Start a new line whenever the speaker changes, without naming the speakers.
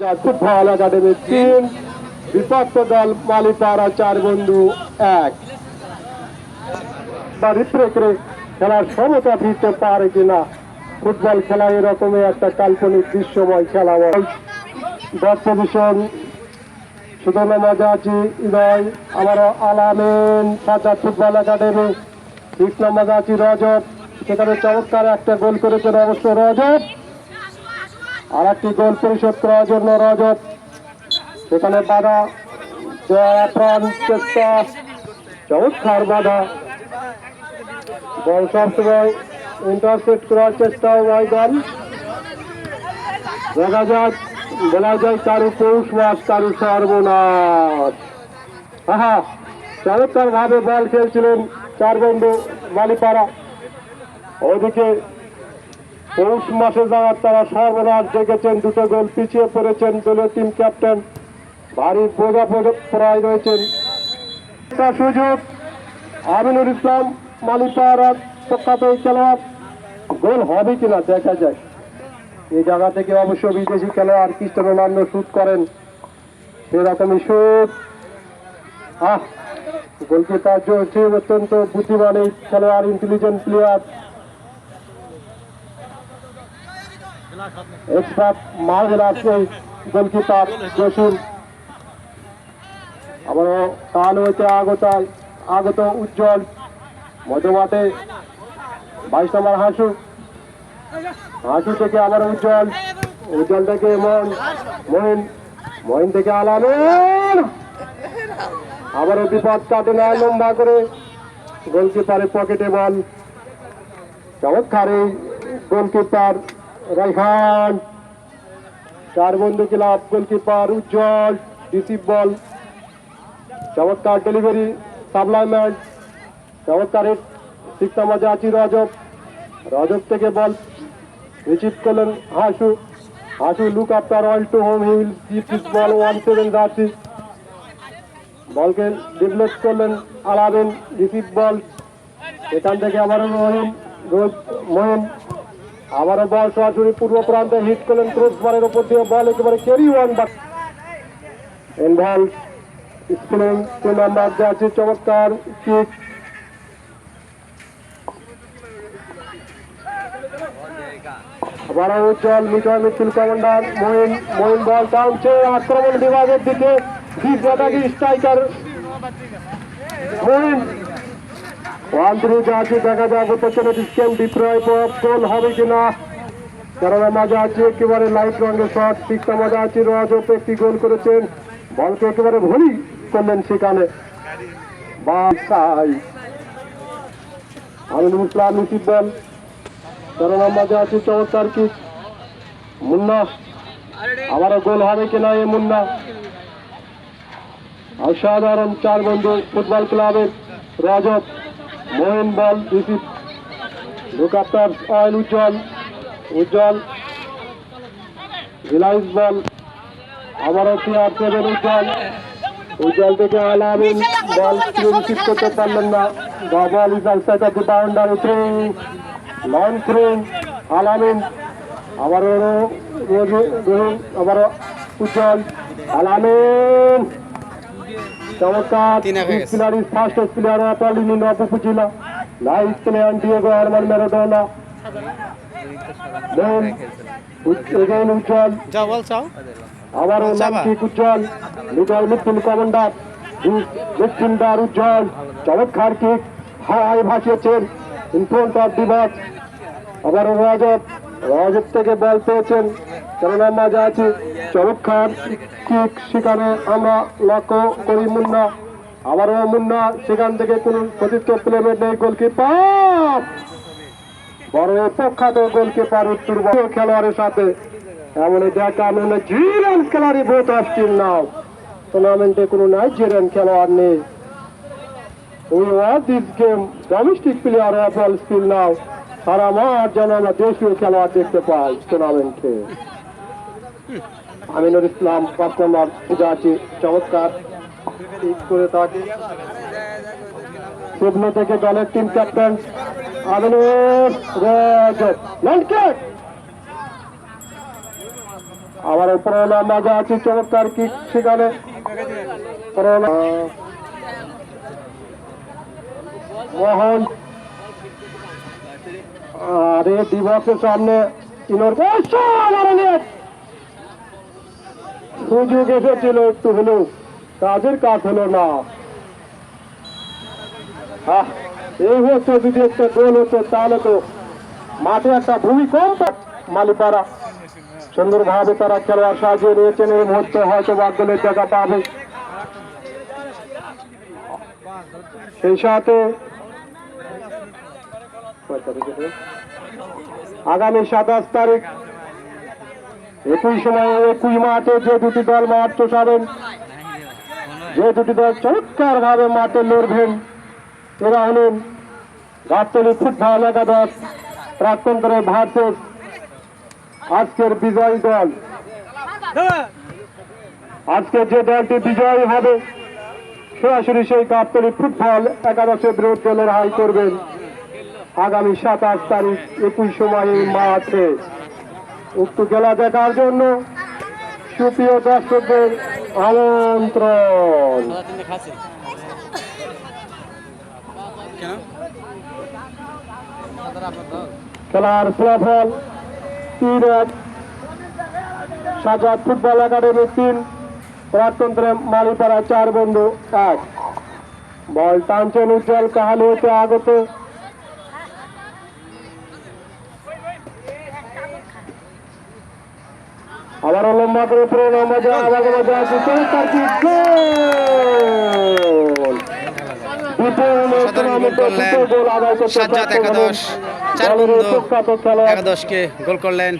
Football academy তিন বিপক্ষ দল মালিপাড়া চার বন্ধু এক। খেলার সমতা পারে কিনা, ফুটবল খেলা এরকমই একটা কাল্পনিক দৃশ্যময় খেলা পজিশন সুদর্ণ মাজাজি হৃদয় আমারও আলামেন সাজা ফুটবল একাডেমি মাজাজি রজত সেখানে চমৎকার একটা গোল করেছেন অবশ্য রজত আর একটি গোল পরিশোধ করার জন্য রজত। সেখানে বাধা। প্রাণ চেষ্টা। চমৎকার বাধা। বল সবসময় ইন্টারসেপ্ট করার চেষ্টা ওয়াই দল দেখা যাক বলা যায় কারু পৌষ মাস, কারু সর্বনাশ। আহা চমৎকার ভাবে বল খেলছিলেন চার বন্ধু মালিপাড়া। ওদিকে পৌষ মাসে যাওয়ার তারা সর্বনাশ দেখেছেন দুটো গোল পিছিয়ে পড়েছেন দলীয় টিম ক্যাপ্টেন ভারী বোঝা প্রায় রয়েছেন। সুযোগ আমিনুর ইসলাম মালিপাড়ার প্রখ্যাত এই খেলোয়াড়। গোল হবে কিনা দেখা যায় এই জায়গা থেকে অবশ্য বিদেশি খেলোয়াড় খ্রিস্টান রোনাল্ডো শুট করেন। সেরকমই শুট আহ, গোলকিপার অত্যন্ত বুদ্ধিমান এই খেলোয়াড় ইন্টেলিজেন্ট প্লেয়ার এক্সপার্ট মার্বেল আছে, গোলকিপার জসিম। আবারও কাল হইতে আগত আগত উজ্জ্বল। মধ্যমাঠে বাইশ নম্বর হাসু। হাসু থেকে আবার উজ্জ্বল। উজ্জ্বল থেকে মন, মহিন মহিন থেকে আলামেন। আবারও বিপদ কাটে না লম্বা করে। গোলকিপারের পকেটে বল। চমৎকার এই goalkeeper Raihan Char Bandhu club goalkeeper Ujjwal receive ball. চমৎকার ডেলিভারি সাপ্লাইমেন্ট চমৎকার সিক্স নাম্বার আছি রজব। রজব থেকে বল রিসিভ করলেন Hasu. Hasu look after all to home he will give this ball one seven jersey বলকে ডিভলেট করলেন আলাদিন রিসিভ বল। এখান থেকে আবারও মহিন রোজ মহিন আবারও বল সরাসরি পূর্ব প্রান্তে হিট করলেন ক্রস বারের উপর দিয়ে বল একেবারে carry one but involve spinning চমৎকার কিক আবারও উজ্জ্বল মিঠয় মিছিল কমান্ডার মহিন মহিন বল টানছে আক্রমণ বিভাগের দিকে। স্ট্রাইকার মহিন যাচ্ছে দেখা যাবে পেছনে ডিসকেন বিক্রয় গোল হবে কিনা? কেননা মাঝে আছে, একেবারে লাইট রঙের শট ঠিকটা মাঝে আছে রজপ একটি গোল করেছেন। বলকে একেবারে ভুলি করলেন সেখানে। আমিনুল ইসলাম নিশিব বল কেননা মাঝে আছে, চমৎকার কি মুন্না, আবারও গোল হবে কিনা এ মুন্না? অসাধারণ চার বন্ধু ফুটবল ক্লাবের Rajat. Mohan ball receive look after all Ujjwal Ujjwal reliance ball, আবারও সিআর সেভেন উজ্জ্বল উজ্জ্বল থেকে আলামিন বল রিসিভ করতে পারলেন না The ball is outside of the boundary throw. Long throw. আলামিন আবারও রোজ- আবারও উজ্জ্বল আলামিন চমৎকার। স্পিনার ফার্স্ট স্পিনার অপালিনি নবপুজিলা nice player Diego Armando Maradona then again Ujjwal
যাও বল চাও
আবারও নামটি Ujjwal middle midfield commander midfielder Ujjwal চমৎকার kick high ভাসিয়েছেন। In front of the box আবারও রজত রজত থেকে বল পেয়েছেন। কেননা মাঝে আছে। চমৎকার কিক সেখানে আমরা লক্ষ্য করি মুন্না। আবারও মুন্না সেখান থেকে কোন সতীর্থ প্লেমেট নেই, গোলকিপার। বড় প্রখ্যাত গোলকিপার উত্তর খেলোয়াড়ের সাথে। এমন দেখা নয় জিরান খেলোয়াড়ই বোধ আসছিল নাও টুর্নামেন্টে কোনো নাইজেরিয়ান খেলোয়াড় নেই। We this game domestic player of all skill now সারা মাঠ যেন আমরা দেশীয় খেলোয়াড় দেখতে পাই টুর্নামেন্টে আমিনুর ইসলাম, পাঁচ নম্বর যাচ্ছি চমৎকার। ঠিক করে থাকে শুভ্ন থেকে দলের টিম ক্যাপ্টেন আমিনুর রজত আবার প্রণা মাজা আছে, চমৎকার কি সেখানে। মোহন। আরে, দিবসের সামনে, ইনোর সুযোগ এসেছিল একটু হলো কাজের কাজ হলো না। এই হচ্ছে যদি একটা গোল হতো, তাহলে তো মাঠে একটা ভূমিকম্প। মালিপাড়া, সুন্দরভাবে তারা খেলোয়াড় সাজিয়ে নিয়েছেন এই মুহূর্তে, হয়তো বা গোলের জায়গা পাবে। সেই সাথে আগামী সাতাশ তারিখ একই সময়ে একই মাঠে যে দুটি দল মাঠ চষাবেন যে দুটি দল চমৎকার ভাবে মাঠে লড়বেন, এরা হলেন গাবতলী ফুটবল একাদশ প্রাক্তন দলের ভার্সেস আজকের বিজয়ী দল। আজকে যে দলটি বিজয়ী হবে, সরাসরি সেই গাবতলী ফুটবল একাদশের বিরুদ্ধে লড়াই করবেন। আগামী সাতাশ তারিখ একই সময়ে মাঠে। উক্ত খেলা দেখার জন্য সুপ্রিয় দর্শকদের আমন্ত্রণ। খেলার ফলাফল তিন এক। সাজাদ ফুটবল একাডেমি তিন প্রাক্তন্ত্রে মালিপাড়া চার বন্ধু এক। বল টানছেন উজ্জ্বল কাহালি হতে আগত আবার লম্বা করে পুরো লম্বা মজা আছে চমৎকার গোল!
একাদশকে গোল করলেন।